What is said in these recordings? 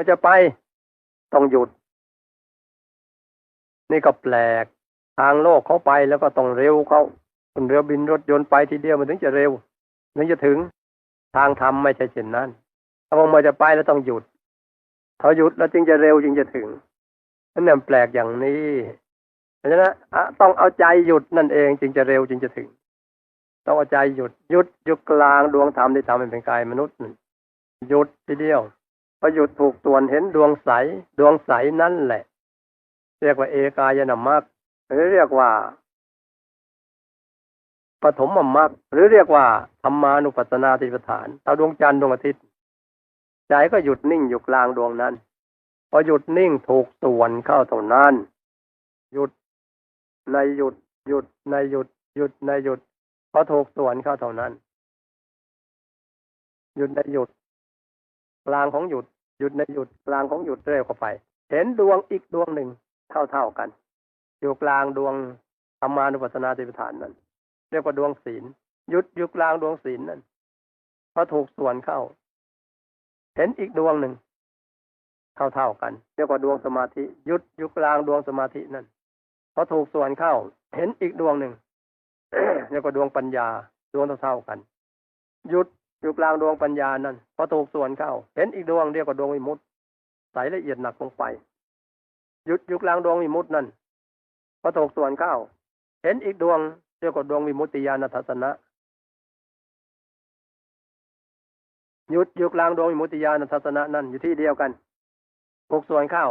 มื่อจะไปต้องหยุด นี่ก็แปลก ทางโลกเขาไปแล้วก็ต้องเร็วเขาคนเรือบินรถยนต์ไปทีเดียวมันถึงจะเร็วถึงจะถึงทางธรรมไม่ใช่เช่นนั้น ถ้าพอมาจะไปแล้วต้องหยุดพอหยุดแล้วจึงจะเร็วจึงจะถึงนั่นแปลกอย่างนี้เพราะฉะนั้นต้องเอาใจหยุดนั่นเองจึงจะเร็วจึงจะถึง ต้องเอาใจหยุดหยุดอยู่กลางดวงธรรมที่ทำเป็นกายมนุษย์หยุดทีเดียว พอหยุดถูกส่วนเห็นดวงใส ดวงใสนั่นแหละ เรียกว่าเอกายนามัคหรือเรียกว่าปฐมมรรคหรือเรียกว่าธรรมานุปัสสนาติปฐานเอาดวงจันทร์ดวงอาทิตย์ใจก็หยุดนิ่งอยู่กลางดวงนั้น พอหยุดนิ่งถูกส่วนเข้าเท่านั้น หยุดในหยุด หยุดในหยุด หยุดในหยุดพอถูกส่วนเข้าเท่านั้น หยุดในหยุด ลางของหยุดหยุดในหยุดกลางของหยุดเร็วเข้าไป เห็นดวงอีกดวงหนึ่งเท่าเท่ากัน อยู่กลางดวงธรรมานุปัสสนาติปฐานนั้น เรียกว่าดวงศีลหยุดอยู่กลางดวงศีลนั่นพอถูกส่วนเข้า เห็นอีกดวงหนึ่งเท่าเท่ากัน เรียกว่าดวงสมาธิหยุดอยู่กลางดวงสมาธินั่นพอถูกส่วนเข้า เห็นอีกดวงหนึ่งเรียกว่าดวงปัญญาดวงเท่าเท่ากัน หยุด อยู่กลางดวงปัญญานั่นพอถูกส่วนเข้า เห็นอีกดวงเรียกว่าดวงวิมุตติใสละเอียดหนักลงไป หยุดอยู่กลางดวงวิมุตตินั่นพอถูกส่วนเข้า เห็นอีกดวงเรียกว่าดวงวิมุตติญาณทัศนะหยุดอยู่กลางดวงวิมุตติญาณทัศนะนั่นอยู่ที่เดียวกันถูกส่วนเข้า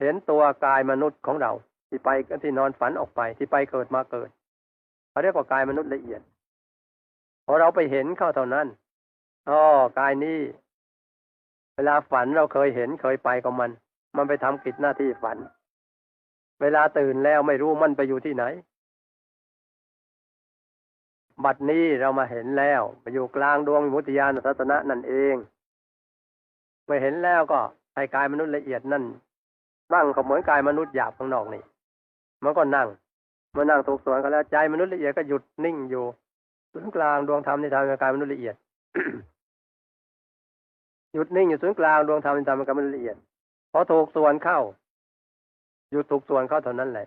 เห็นตัวกายมนุษย์ของเรา ที่ไปที่นอนฝันออกไป ที่ไปเกิดมาเกิดเขาเรียกว่ากายมนุษย์ละเอียด อเราไปเห็นเข้าเท่านั้นอ๋อกายนี้ เวลาฝันเราเคยเห็นเคยไปกับมัน มันไปทำกิจหน้าที่ฝัน เวลาตื่นแล้วไม่รู้มันไปอยู่ที่ไหน บัดนี้เรามาเห็นแล้วไปอยู่กลางดวงมุตติญาณทัศนะนั่นเองเมื่อเห็นแล้วก็ให้กายมนุษย์ละเอียดนั่นนั่งก็เหมือนกายมนุษย์หยาบข้างนอกนี่ มันก็นั่ง เมื่อนั่งถูกส่วนกันแล้วใจมนุษย์ละเอียดก็หยุดนิ่งอยู่ ศูนย์กลางดวงธรรมที่ทำให้กายมนุษย์ละเอียด หยุดนิ่งอยู่ศูนย์กลางดวงธรรมที่ทำให้กายมนุษย์ละเอียดพอถูกส่วนเข้า หยุดถูกส่วนเข้าเท่านั้นแหละ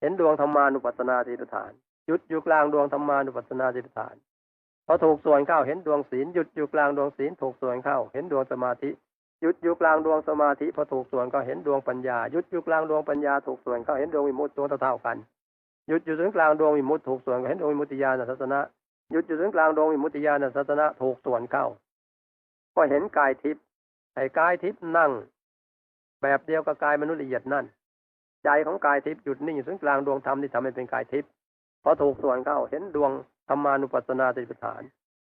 เห็นดวงธรรมานุปัสสนาทีฐาน หยุดอยู่กลางดวงธรรมานุปัสสนาทีฐานพอถูกส่วนเข้าเห็นดวงศีลหยุดอยู่กลางดวงศีลถูกส่วนเข้า เห็นดวงสมาธิหยุดอยู่กลางดวงสมาธิพอถูกส่วนก็เห็นดวงปัญญาหยุดอยู่กลางดวงปัญญาถูกส่วนเข้าเห็นดวงวิมุตติตัวเท่าๆกัน หยุดอยู่ถึงกลางดวงวิมุติถูกส่วนเห็นดวงวิมุติญาณทัศนะหยุดอยู่ถึงกลางดวงวิมุติญาณทัศนะถูกส่วนเข้า ก็เห็นกายทิพย์ไอ้กายทิพย์นั่ง แบบเดียวกับกายมนุษย์ละเอียดนั่น ใจของกายทิพย์หยุดนิ่งอยู่ถึงกลางดวงธรรมที่ทำให้เป็นกายทิพย์พอถูกส่วนเข้าเห็นดวงธรรมานุปัสสนาติปฐาน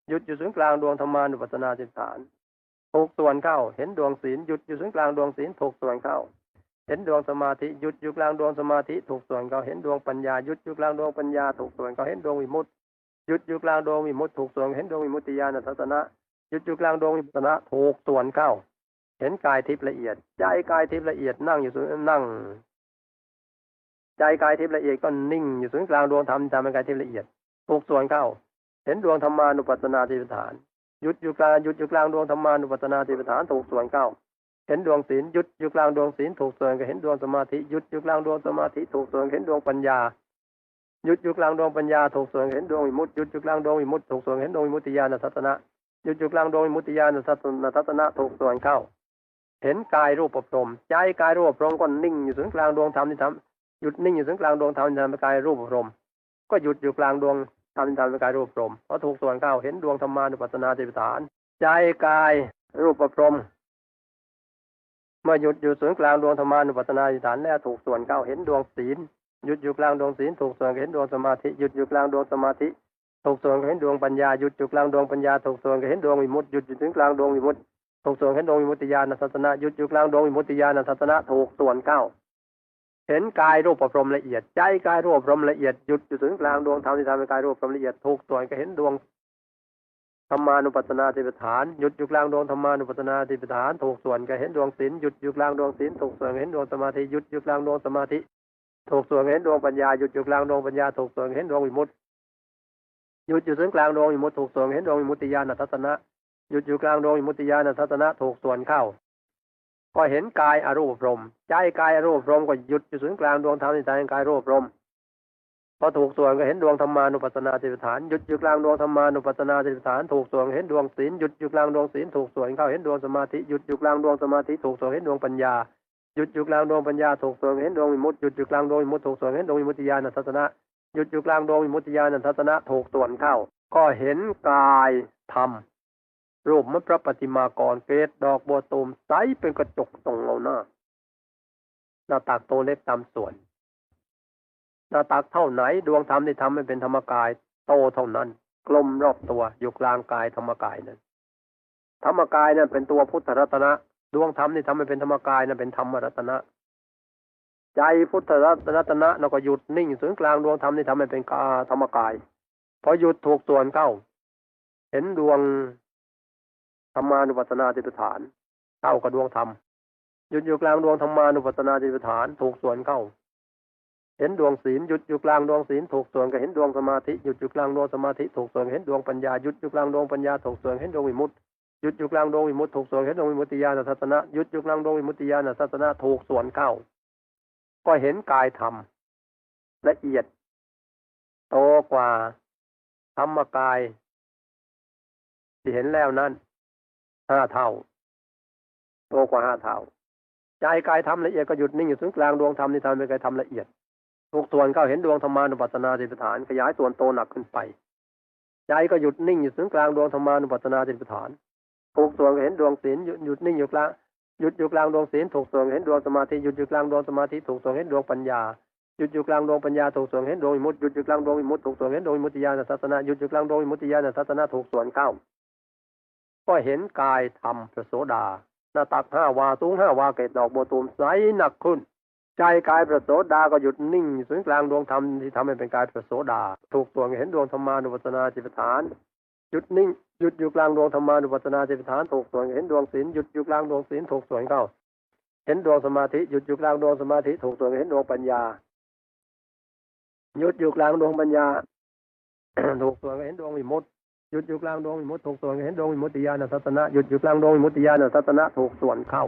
หยุดอยู่ถึงกลางดวงธรรมานุปัสสนาติปฐานถูกส่วนเข้า เห็นดวงศีลหยุดอยู่ถึงกลางดวงศีลถูกส่วนเข้า เห็นดวงสมาธิหยุดอยู่กลางดวงสมาธิถูกส่วนเข้าเห็นดวงปัญญาหยุดอยู่กลางดวงปัญญาถูกส่วนเข้าเห็นดวงวิมุตติหยุดอยู่กลางดวงวิมุตติถูกส่วนเห็นดวงวิมุตติญาณทัศนะหยุดอยู่กลางดวงวิมุตติถูกส่วนเข้า เห็นกายทิพย์ละเอียด ใจกายทิพย์ละเอียดนั่งอยู่ศูนย์นั่ง ใจกายทิพย์ละเอียดก็นิ่งอยู่ศูนย์กลางดวงธรรมทำเป็นกายทิพย์ละเอียดถูกส่วนเข้า เห็นดวงธรรมานุปัสสนาติปฐานหยุดอยู่กลางหยุดอยู่กลางดวงธรรมานุปัสสนาติปฐานถูกส่วนเข้า เห็นดวงศีลหยุดอยู่กลางดวงศีลถูกส่วนก็เห็นดวงสมาธิหยุดอยู่กลางดวงสมาธิถูกส่วนเห็นดวงปัญญาหยุดอยู่กลางดวงปัญญาถูกส่วนเห็นดวงวิมุตติหยุดอยู่กลางดวงวิมุตติถูกส่วนเห็นดวงวิมุตติญาณทัศนะหยุดอยู่กลางดวงวิมุตติญาณทัศนะถูกส่วนเข้า เห็นกายรูปปรมใจกายรูปปรมก็นิ่งอยู่ศูนย์กลางดวงธรรมที่ทำหยุดนิ่งอยู่ศูนย์กลางดวงธรรมที่ทำเป็นกายรูปปรมก็หยุดอยู่กลางดวงธรรมที่ทำเป็นกายรูปประพรมพอถูกส่วนเข้าเห็นดวงธรรมานุปัสสนาติปฐาน ใจกายรูปปรม เมื่อหยุดอยู่ศูนย์กลางดวงธรรมานุปัสสนาติฐานแล้วถูกส่วนเข้าเห็นดวงศีลหยุดอยู่กลางดวงศีลถูกส่วนเห็นดวงสมาธิหยุดอยู่กลางดวงสมาธิถูกส่วนเห็นดวงปัญญาหยุดอยู่กลางดวงปัญญาถูกส่วนเห็นดวงวิมุตติหยุดอยู่ถึงกลางดวงวิมุตติถูกส่วนเห็นดวงวิมุตติญาณทัศนะหยุดอยู่กลางดวงวิมุตติญาณทัศนะถูกส่วนเข้าเห็นกายรูปประพรมละเอียดใจกายรูปประพรมละเอียดหยุดอยู่ถึงกลางดวงธรรมที่ทำให้กายรูปประพรมละเอียดถูกส่วนก็เห็นดวง ธรรมานุปัสสนาติปฐานหยุดอยู่กลางดวงธรรมานุปัสสนาติปฐานถูกส่วนก็เห็นดวงศีลหยุดอยู่กลางดวงศีลถูกส่วนเห็นดวงสมาธิหยุดอยู่กลางดวงสมาธิถูกส่วนเห็นดวงปัญญาหยุดอยู่กลางดวงปัญญาถูกส่วนเห็นดวงวิมุตติหยุดอยู่ถึงกลางดวงวิมุตติถูกส่วนเห็นดวงวิมุตติญาณทัศนะหยุดอยู่กลางดวงวิมุตติญาณทัศนะถูกส่วนเข้าก็เห็นกายอรูปรมใจกายอรูปรมก็หยุดอยู่ศูนย์กลางดวงธรรมในใจกายรูปรม พอถูกส่วนก็เห็นดวงธรรมานุปัสสนาติปฐานหยุดอยู่กลางดวงธรรมานุปัสสนาติปฐานถูกส่วนเห็นดวงศีลหยุดอยู่กลางดวงศีลถูกส่วนเข้าเห็นดวงสมาธิหยุดอยู่กลางดวงสมาธิถูกส่วนเห็นดวงปัญญาหยุดอยู่กลางดวงปัญญาถูกส่วนเห็นดวงวิมุตติหยุดอยู่กลางดวงวิมุตติถูกส่วนเห็นดวงวิมุตติญาณทัศนะหยุดอยู่กลางดวงวิมุตติญาณทัศนะถูกส่วนเข้า ก็เห็นกายธรรมรูปมัพระปฏิมากรเกศดอกบัวตูมใสเป็นกระจกส่องเราหน้าหน้าตักโตเล็กตามส่วน หน้าตักเท่าไหน ดวงธรรมที่ทำให้เป็นธรรมกาย โตเท่านั้น กลมรอบตัวอยู่กลางกายธรรมกายนั้นธรรมกายนั้นเป็นตัวพุทธรัตนะดวงธรรมที่ทำให้เป็นธรรมกายนั้นเป็นธรรมรัตนะ ใจพุทธรัตนะเราก็หยุดนิ่งศูนย์กลางดวงธรรมที่ทำให้เป็นกาธรรมกายพอหยุดถูกส่วนเข้า เห็นดวงธรรมานุปัสสนาติปฐานเข้ากับดวงธรรมหยุดอยู่กลางดวงธรรมานุปัสสนาติปฐานถูกส่วนเข้า เห็นดวงศีลหยุดอยู่กลางดวงศีลถูกส่วนก็เห็นดวงสมาธิหยุดอยู่กลางดวงสมาธิถูกส่วนเห็นดวงปัญญาหยุดอยู่กลางดวงปัญญาถูกส่วนเห็นดวงวิมุตติหยุดอยู่กลางดวงวิมุตติถูกส่วนเห็นดวงวิมุตติญาณทัศนะหยุดอยู่กลางดวงวิมุตติญาณทัศนะถูกส่วนเข้า ก็เห็นกายธรรมละเอียด โตกว่าธรรมกาย ที่เห็นแล้วนั้นห้าเท่า โตกว่าห้าเท่าใจกายธรรมละเอียดก็หยุดนิ่งอยู่ศูนย์กลางดวงธรรมที่ทำเป็นกายธรรมละเอียด ถูกส่วนเข้าเห็นดวงธรรมานุปัสสนาติปฐาน ขยายส่วนโตหนักขึ้นไป ใจก็หยุดนิ่งอยู่ศูนย์กลางดวงธรรมานุปัสสนาติปฐานถูกส่วนก็เห็นดวงศีลหยุดหยุดนิ่งอยู่กลางหยุดอยู่กลางดวงศีลถูกส่วนเห็นดวงสมาธิหยุดอยู่กลางดวงสมาธิถูกส่วนเห็นดวงปัญญาหยุดอยู่กลางดวงปัญญาถูกส่วนเห็นดวงมุตติหยุดอยู่กลางดวงมุตติถูกส่วนเห็นดวงมุตติญาณทัศนะหยุดอยู่กลางดวงมุตติญาณทัศนะถูกส่วนเข้าก็เห็นกายธรรมพระโสดาหน้าตักห้าวาสูงห้าวาเกตดอกโบตูมใสหนักขึ้น ใจกายพระโสดาก็หยุดนิ่งอยู่ศูนย์กลางดวงธรรมที่ทำให้เป็นกายพระโสดา ถูกส่วนเห็นดวงธรรมานุปัสสนาจิตฐาน หยุดนิ่งหยุดอยู่กลางดวงธรรมานุปัสสนาจิตฐานถูกส่วนเห็นดวงศีลหยุดอยู่กลางดวงศีลถูกส่วนเข้า เห็นดวงสมาธิหยุดอยู่กลางดวงสมาธิถูกส่วนเห็นดวงปัญญาหยุดอยู่กลางดวงปัญญาถูกส่วนเห็นดวงวิมุตติหยุดอยู่กลางดวงวิมุตติถูกส่วนเห็นดวงวิมุตติญาณทัศนะหยุดอยู่กลางดวงวิมุตติญาณทัศนะถูกส่วนเข้า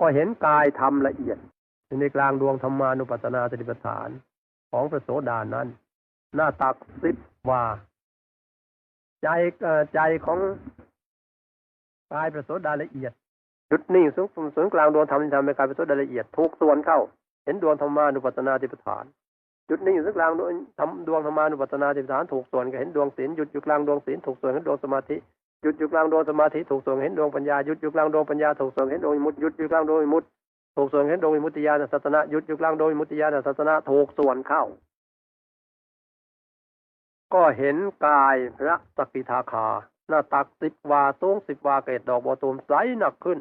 ก็เห็นกายธรรมละเอียด ในกลางดวงธรรมานุปัสสนาสติปัฏฐานของพระโสดานั้น หน้าตักสิบว่า ใจใจของกายพระโสดาละเอียดหยุดนิ่งสูงสูงกลางดวงธรรมที่ทำให้กายพระโสดาละเอียดถูกส่วนเข้า เห็นดวงธรรมานุปัสสนาสติปัฏฐานหยุดนิ่งอยู่กลางดวงทำดวงธรรมานุปัสสนาสติปัฏฐานถูกส่วนก็เห็นดวงศีลหยุดอยู่กลางดวงศีลถูกส่วนเห็นดวงสมาธิหยุดอยู่กลางดวงสมาธิถูกส่วนเห็นดวงปัญญาหยุดอยู่กลางดวงปัญญาถูกส่วนเห็นดวงมุตหยุดอยู่กลางดวงมุตต ถูกส่วนเห็นดวงวิมุตติญาณทัศนะหยุดอยู่กลางดวงวิมุตติญาณทัศนะถูกส่วนเข้า ก็เห็นกายพระสกิทาคา หน้าตักสิบวาสูงสิบวาเกตดอกบัวตูมใสหนักขึ้น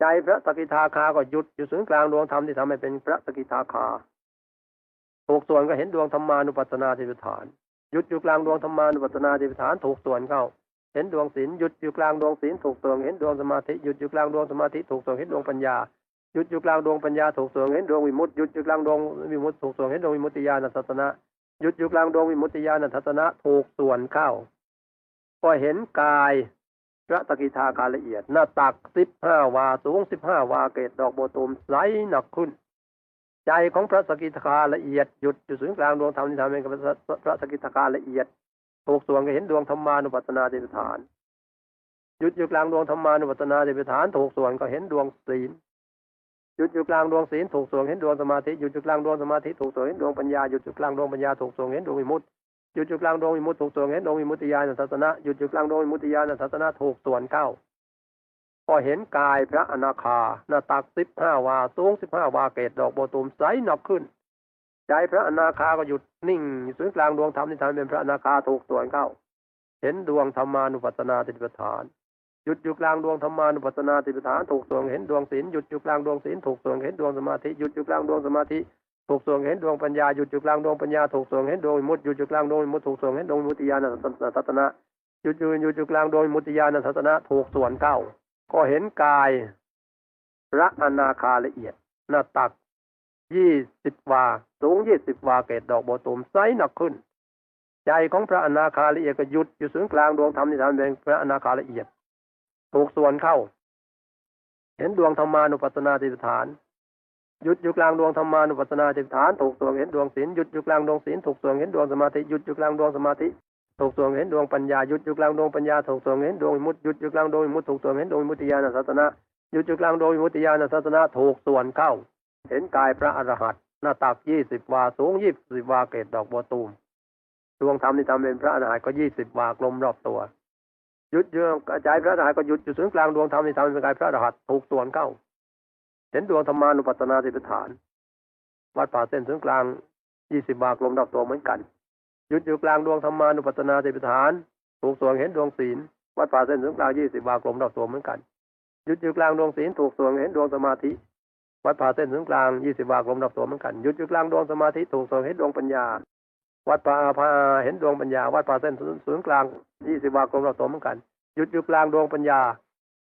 ใจพระสกิทาคาก็หยุดอยู่ศูนย์กลางดวงธรรมที่ทำให้เป็นพระสกิทาคาถูกส่วนก็เห็นดวงธรรมานุปัสสนาธิปฐานหยุดอยู่กลางดวงธรรมานุปัสสนาธิปฐานถูกส่วนเข้าเห็นดวงศีลหยุดอยู่กลางดวงศีลถูกส่วนเห็นดวงสมาธิหยุดอยู่กลางดวงสมาธิถูกส่วนเห็นดวงปัญญา หยุดอยู่กลางดวงปัญญาถูกส่วนเห็นดวงวิมุตติหยุดอยู่กลางดวงวิมุตติถูกส่วนเห็นดวงวิมุตติญาณทัศนะหยุดอยู่กลางดวงวิมุตติญาณทัศนะถูกส่วนเข้าก็เห็นกายพระตะกิทาการละเอียด หน้าตักสิบห้าวาสูงสิบห้าวาเกตดอกโบตูมใสหนักขึ้น ใจของพระสกิทาละเอียดหยุดอยู่ศูนย์กลางดวงธรรมที่ทำให้กับพระสกิทาละเอียดถูกส่วนก็เห็นดวงธรรมานุปัสสนาเดชฐานหยุดอยู่กลางดวงธรรมานุปัสสนาเดชฐานถูกส่วนก็เห็นดวงศีล หยุดอยู่กลางดวงศีลถูกส่วนเห็นดวงสมาธิหยุดอยู่กลางดวงสมาธิถูกส่วนเห็นดวงปัญญาหยุดอยู่กลางดวงปัญญาถูกส่วนเห็นดวงวิมุตติหยุดอยู่กลางดวงวิมุตติถูกส่วนเห็นดวงวิมุตติญาณทัศนะหยุดอยู่กลางดวงวิมุตติญาณทัศนะถูกส่วนเข้าก็เห็นกายพระอนาคาหน้าตักสิบห้าวาสูงสิบห้าวาเกตดอกโบตูมใสหนักขึ้นใจพระอนาคาก็หยุดนิ่งอยู่ศูนย์กลางดวงธรรมที่ทำเป็นพระอนาคาถูกส่วนเข้า เห็นดวงธรรมานุปัสสนาติปฐาน หยุดอยู่กลางดวงธรรมานุปัสสนาติปฐานถูกส่วนเห็นดวงศีลหยุดอยู่กลางดวงศีลถูกส่วนเห็นดวงสมาธิหยุดอยู่กลางดวงสมาธิถูกส่วนเห็นดวงปัญญาหยุดอยู่กลางดวงปัญญาถูกส่วนเห็นดวงมุติหยุดอยู่กลางดวงมุติถูกส่วนเห็นดวงมุตติญาณทัศนะหยุดอยู่หยุดอยู่กลางดวงมุตติญาณทัศนะถูกส่วนเข้าก็เห็นกายพระอนาคาละเอียดหน้าตักยี่สิบวาสูงยี่สิบวาเกตดอกโบตูมไซส์หนักขึ้น ใจของพระอนาคาละเอียดก็หยุดอยู่ศูนย์กลางดวงธรรมที่ทำเป็นพระอนาคาละเอียด ถูกส่วนเข้า เห็นดวงธรรมานุปัสสนาติฏฐาน หยุดอยู่กลางดวงธรรมานุปัสสนาติฏฐาน ถูกส่วนเห็นดวงศีลหยุดอยู่กลางดวงศีลถูกส่วนเห็นดวงสมาธิหยุดอยู่กลางดวงสมาธิถูกส่วนเห็นดวงปัญญาหยุดอยู่กลางดวงปัญญาถูกส่วนเห็นดวงมุตหยุดอยู่กลางดวงมุตถูกส่วนเห็นดวงมุติญาณสัตนะหยุดอยู่กลางดวงมุติญาณสัตนะถูกส่วนเข้า เห็นกายพระอรหันต์หน้าตักยี่สิบวาสูงยี่สิบวาเกตดอกบัวตูมดวงธรรมที่ทำเป็นพระอรหันต์ก็ยี่สิบวากลมรอบตัว หยุดเยื่อกระจายพระอรหันต์ก็หยุดอยู่ศูนย์กลางดวงธรรมที่ทำเป็นกายพระอรหันต์ถูกส่วนเข้าเห็นดวงธรรมานุปัสสนาสิปฐานวัดป่าเส้นศูนย์กลางยี่สิบวากลมรอบตัวเหมือนกันหยุดอยู่กลางดวงธรรมานุปัสสนาสิปฐานถูกส่วนเห็นดวงศีลวัดป่าเส้นศูนย์กลางยี่สิบวากลมรอบตัวเหมือนกันหยุดอยู่กลางดวงศีลถูกส่วนเห็นดวงสมาธิวัดป่าเส้นศูนย์กลางยี่สิบวากลมรอบตัวเหมือนกันหยุดอยู่กลางดวงสมาธิถูกส่วนเห็นดวงปัญญา วัดป่าพาเห็นดวงปัญญา วัดป่าเส้นศูนย์กลางยี่สิบวากลมรอบตัวเหมือนกัน หยุดอยู่กลางดวงปัญญา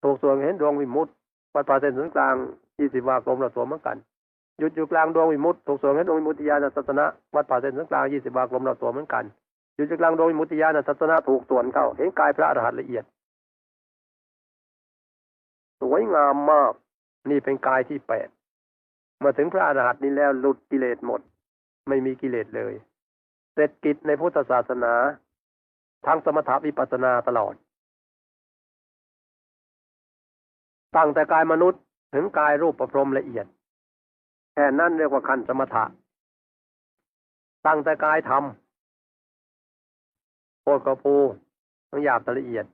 ถูกส่วนเห็นดวงวิมุตติวัดป่าเส้นศูนย์กลางยี่สิบวากลมรอบตัวเหมือนกันหยุดอยู่กลางดวงวิมุตติถูกส่วนเห็นดวงวิมุตติญาณสัตนะวัดป่าเส้นศูนย์กลางยี่สิบวากลมรอบตัวเหมือนกันหยุดอยู่กลางดวงวิมุตติญาณสัตนะถูกส่วนเข้าเห็นกายพระอรหันต์ละเอียด สวยงามมาก นี่เป็นกายที่แปดมื่อถึงพระอรหันต์นี้แล้วหลุดกิเลสหมด ไม่มีกิเลสเลย เสร็จกิจในพุทธศาสนาทั้งสมถะวิปัสสนาตลอด ตั้งแต่กายมนุษย์ถึงกายรูปประพรมละเอียด แค่นั้นเรียกว่าขันสมถะ ตั้งแต่กายธรรมโคตรกระพูทั้งหยาบทั้งละเอียด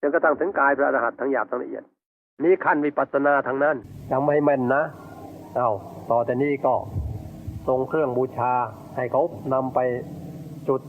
จนกระทั่งถึงกายพระอรหันต์ทั้งหยาบทั้งละเอียด นี่ขั้นวิปัสสนาทั้งนั้นยังไม่แม่นนะ เอาต่อแต่นี้ก็ทรงเครื่องบูชาให้เขานำไป จุด